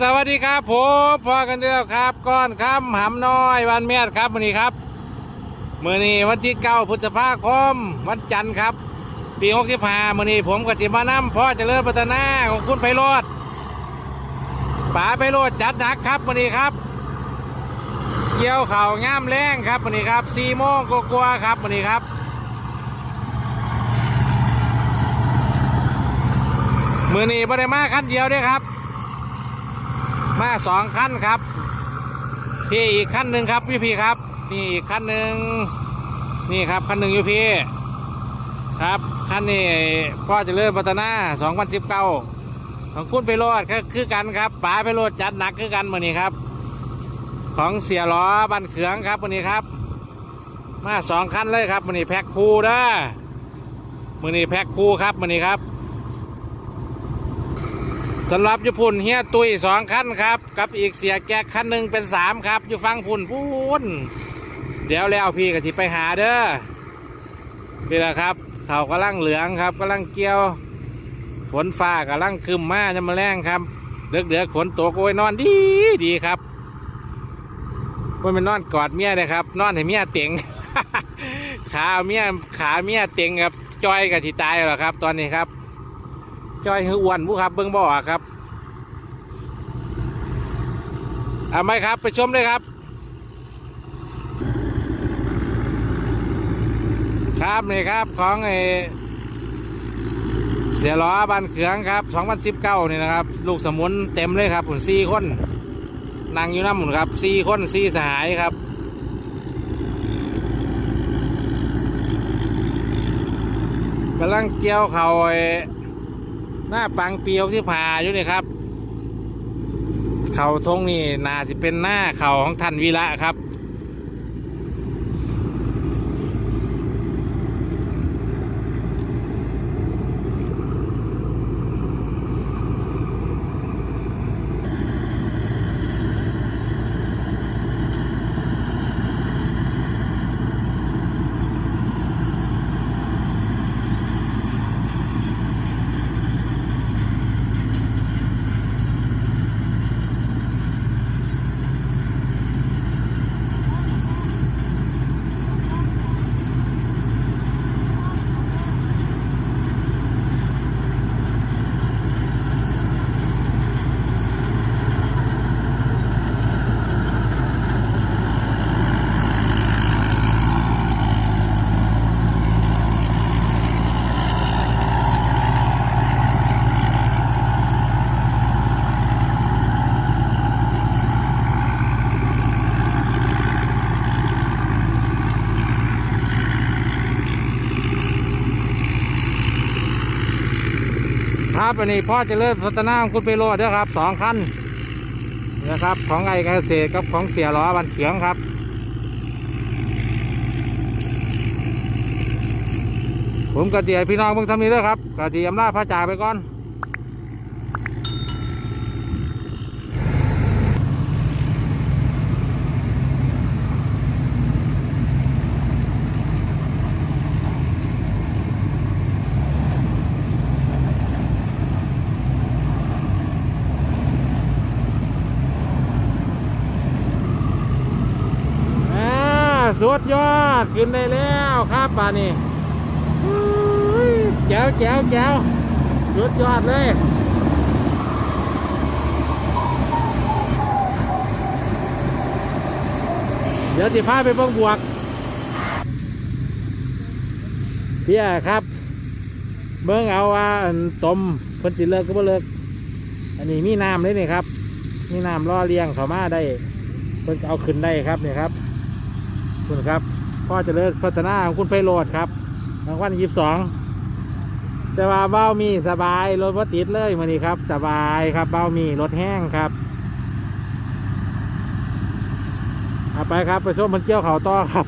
สวัสดีครับผมพอกันเดียวครับก้อนคำหำน้อยวันเมียดครับวันนี้ครับมื่อนี้วันที่เก้าพฤษภาคมวันจันทร์ครับ ปีหกสิบห้ามื่อนี้ผมกับจิมานำพ่อเจริญพัฒนาของคุณไพโรธป๋าไพโรธจัดหนักครับวันนี้ครับ เกี่ยวเข่าง่ามแรงครับวันนี้ครับสี่โมงกว่าๆครับวันนี้ครับมื่อนี้บริมาคันเดียวเด้วยครับ มาสองคันครับ พี่อีกคันหนึ่งครับพี่พี่ครับ นี่อีกคันหนึ่งนี่ครับคันหนึ่งอยู่พี่ครับคันนี้พ่อเจะเลื่อนพัฒนา2019ของคุณไปโรดก็คือกันครับป๋าไปโรดจัดหนักคือกันมือนี้ครับ ของเสียล้อบันเขืองครับมือนี้ครับ มาสองคันเลยครับมือนี้แพ็คคู่เด้อมือนี้แพ็คคู่ครับมือนี้ครับ สำหรับญี่ปุ่นเฮียตุยสองคันครับ กับอีกเสียแก๊กคันหนึ่งเป็นสามครับอยู่ฟังพุ่นพูนเดี๋ยวแล้วพี่กะทิไปหาเด้อนี่แหละครับเขากำลังเหลืองครับกำลังเกี่ยวฝนฟ้ากำลังคืมมาจะมาแรงครับเดือกเดือกๆฝนตกโอ้ยนอนดีดีครับว่ามันนอนกอดเมียเลยครับนอนให้เมียเต็งขาเมียขาเมียเต็งครับจอยกับที่ตายแล้วครับ ตอนนี้ครับ จอยหืออ้วนผู้ครับเบิ้งบ่อครับเอาไหมครับ ไปชมเลยครับ ครับนี่ครับของไอเสียล้อบันเขืองครับ2019นี่นะครับ ลูกสมุนเต็มเลยครับหุ่นสี่คนนั่งอยู่น้ำหมุนครับสี่คนสี่สหายครับกำลังเกี่ยวเขาไอ หน้าปังเปียวที่ผ่าอยู่นี่ครับ เขาทงนี่นาสิเป็นหน้าเขาของท่านวีระครับ ครับอันนี้พ่อจะเริ่มพัฒนาของคุณไปโรดด้วยครับสองคันนะครับ ของไอเกษตรกับของเสียล้อบันเขียงครับผมกระเดียพี่น้องเพิ่งทำนี้ด้วยครับกระเดียมลาพระจ่าไปก่อน อ่า สุดยอดขึ้นได้แล้วครับป่านี้อุ้ยแจ๋วแจ๋วแจ๋วสุดยอดเลยเดี๋ยวจะพาไปเบิ่งบวกเพี่ยครับ เบิ่งเอาว่าอันต้มเพิ่นสิเลิกก็บ่เลิก อันนี้มีน้ำเลยนี่ครับ มีน้ำล่อเลี้ยงเขามาได้ เพิ่นเอาขึ้นได้ครับเนี่ยครับ คุณครับ พ่อเจริญพัฒนาของคุณไพโรดครับรางวัลยี่สิบสองแต่ว่าเบ้ามีสบายรถว่าติดเลยมานี้ครับ สบายครับเบ้ามีรถแห้งครับเอาไปครับ ไปชมมันเกี่ยวเขาต่อครับ